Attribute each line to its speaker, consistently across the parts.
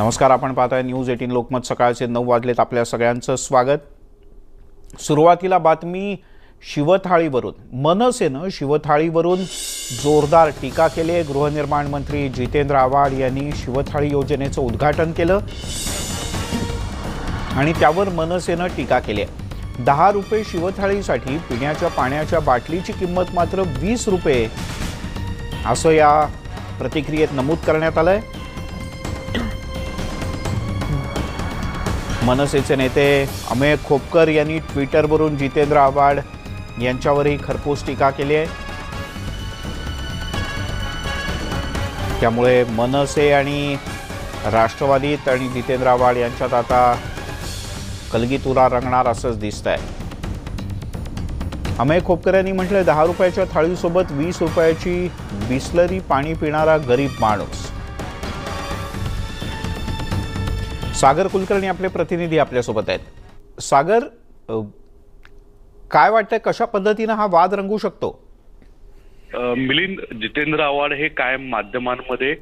Speaker 1: नमस्कार आपण पाहताय न्यूज एटीन लोकमत सकाळचे नऊ वाजलेत आपल्या सगळ्यांचं स्वागत. सुरुवातीला बातमी शिवथाळीवरून. मनसेनं शिवथाळीवरून जोरदार टीका केली. आहे गृहनिर्माण मंत्री जितेंद्र आव्हाड यांनी शिवथाळी योजनेचं उद्घाटन केलं. आणि त्यावर मनसेनं टीका केली आहे. दहा रुपये शिवथाळीसाठी पिण्याच्या पाण्याच्या बाटलीची किंमत मात्र वीस रुपये. असं या प्रतिक्रियेत नमूद करण्यात आलं आहे मनसेचे नेते अमेय खोपकर यांनी ट्विटरवरून जितेंद्र आव्हाड यांच्यावरही खरपूस टीका केली आहे. त्यामुळे मनसे आणि राष्ट्रवादीत आणि जितेंद्र आव्हाड यांच्यात आता कलगीतुरा रंगणार असंच दिसत आहे अमेय खोपकर यांनी म्हटलं दहा रुपयाच्या थाळीसोबत वीस रुपयाची बिस्लरी पाणी पिणारा गरीब माणूस. सागर कुलकर्णी आपले प्रतिनिधी आपल्यासोबत आहेत. सागर काय वाटतंय कशा पद्धतीनं हा वाद रंगू शकतो?
Speaker 2: मिलिंद जितेंद्र आव्हाड हे कायम माध्यमांमध्ये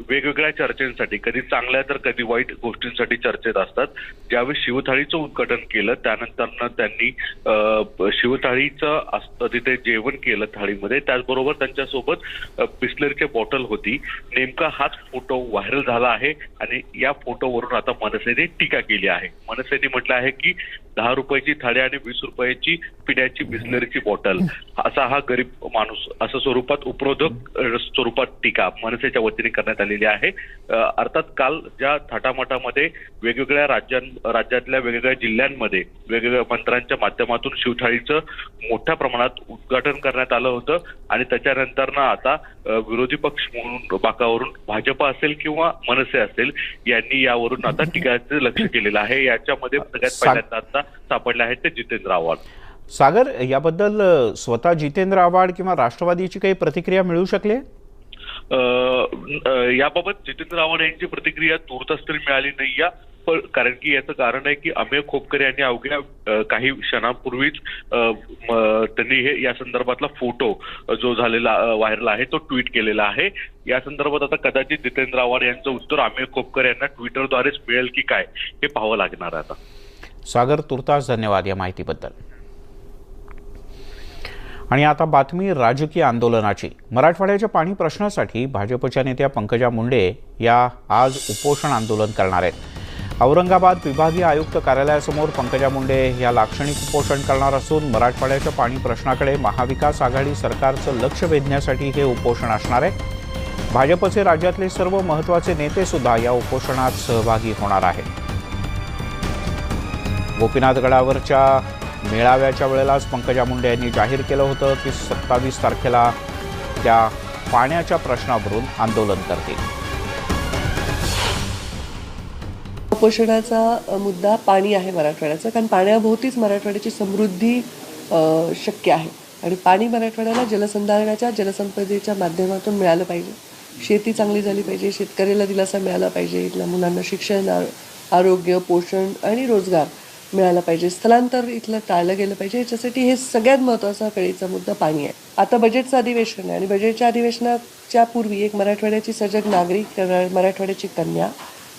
Speaker 2: वेगवेगळ्या चर्चेसाठी कधी चांगल्या तर कधी वाईट गोष्टींसाठी चर्चेत असतात. ज्यावेळी शिवथाळीचं उद्घाटन केलं त्यानंतर त्यांनी शिवथाळीचं असतं तिथे जेवण केलं थाळीमध्ये. त्याचबरोबर त्यांच्यासोबत अ, बॉटल होती. नेमका हाच फोटो व्हायरल झाला आहे आणि या फोटोवरून आता मनसेने टीका केली आहे. मनसेने म्हटलं आहे की दहा रुपयाची थाळी आणि वीस रुपयाची पिण्याची बिस्लरीची बॉटल असा हा गरीब माणूस असं स्वरूपात उपरोधक स्वरूपात टीका मनसेच्या वतीने करण्यात आलेली आहे. अर्थात काल ज्या थाटामाटामध्ये वेगवेगळ्या राज्यां राज्यातल्या वेगवेगळ्या जिल्ह्यांमध्ये वेगवेगळ्या मंत्र्यांच्या माध्यमातून शिवथाळीचं मोठ्या प्रमाणात उद्घाटन करण्यात आलं होतं आणि त्याच्यानंतर ना आता विरोधी पक्ष म्हणून बाकावरून भाजप असेल किंवा मनसे असेल यांनी यावरून आता टीकाचं लक्ष केलेलं आहे. याच्यामध्ये सगळ्यात पहिल्यांदा आता सापडले आहेत ते जितेंद्र आव्हाड.
Speaker 1: सागर याबद्दल स्वतः जितेंद्र आव्हाड किंवा राष्ट्रवादीची काही प्रतिक्रिया मिळू शकली?
Speaker 2: याबाबत जितेंद्र आव्हाड यांची प्रतिक्रिया तूर्तास तरी मिळाली नाही या. पण कारण की याचं कारण आहे की अमेय खोपकर यांनी अवघ्या काही क्षणापूर्वीच त्यांनी हे या संदर्भातला फोटो जो झालेला व्हायरल आहे तो ट्विट केलेला आहे. या संदर्भात आता कदाचित जितेंद्र आव्हाड यांचं उत्तर अमेय खोपकर यांना ट्विटरद्वारेच मिळेल की काय हे पाहावं लागणार आहे आता.
Speaker 1: सागर तुर्तास धन्यवाद या माहितीबद्दल. आणि आता बातमी राजकीय आंदोलनाची. मराठवाड्याच्या पाणी प्रश्नासाठी भाजपच्या नेत्या पंकजा मुंडे या आज उपोषण आंदोलन करणार आहेत. औरंगाबाद विभागीय आयुक्त कार्यालयासमोर पंकजा मुंडे या लाक्षणिक उपोषण करणार असून मराठवाड्याच्या पाणी प्रश्नाकडे महाविकास आघाडी सरकारचं लक्ष वेधण्यासाठी हे उपोषण असणार आहे. भाजपचे राज्यातले सर्व महत्त्वाचे नेते सुद्धा या उपोषणात सहभागी होणार आहेत. गोपीनाथगडावरच्या मेळाव्याच्या वेळेलाच पंकजा मुंडे यांनी जाहीर केलं होतं की सत्तावीस तारखेला त्या पाण्याच्या प्रश्नावरून आंदोलन करतील.
Speaker 3: उपोषणाचा मुद्दा पाणी आहे मराठवाड्याचा कारण पाण्याभोवतीच मराठवाड्याची समृद्धी शक्य आहे. आणि पाणी मराठवाड्याला जलसंधारणाच्या जलसंपदेच्या माध्यमातून मिळालं पाहिजे. शेती चांगली झाली पाहिजे शेतकऱ्याला दिलासा मिळाला पाहिजे इथल्या मुलांना शिक्षण आरोग्य पोषण आणि रोजगार मिळाला पाहिजे. स्थलांतर इथलं टाळलं गेलं पाहिजे. याच्यासाठी हे सगळ्यात महत्त्वाचा कळीचा मुद्दा पाणी आहे. आता बजेटचं अधिवेशन आहे आणि बजेटच्या अधिवेशनाच्या पूर्वी एक मराठवाड्याची सजग नागरिक मराठवाड्याची कन्या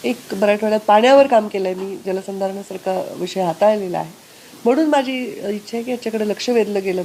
Speaker 3: एक मराठवाड्यात पाण्यावर काम केलं आहे मी जलसंधारणासारखा विषय हाताळलेला आहे. म्हणून माझी इच्छा आहे की याच्याकडे लक्ष वेधलं गेलं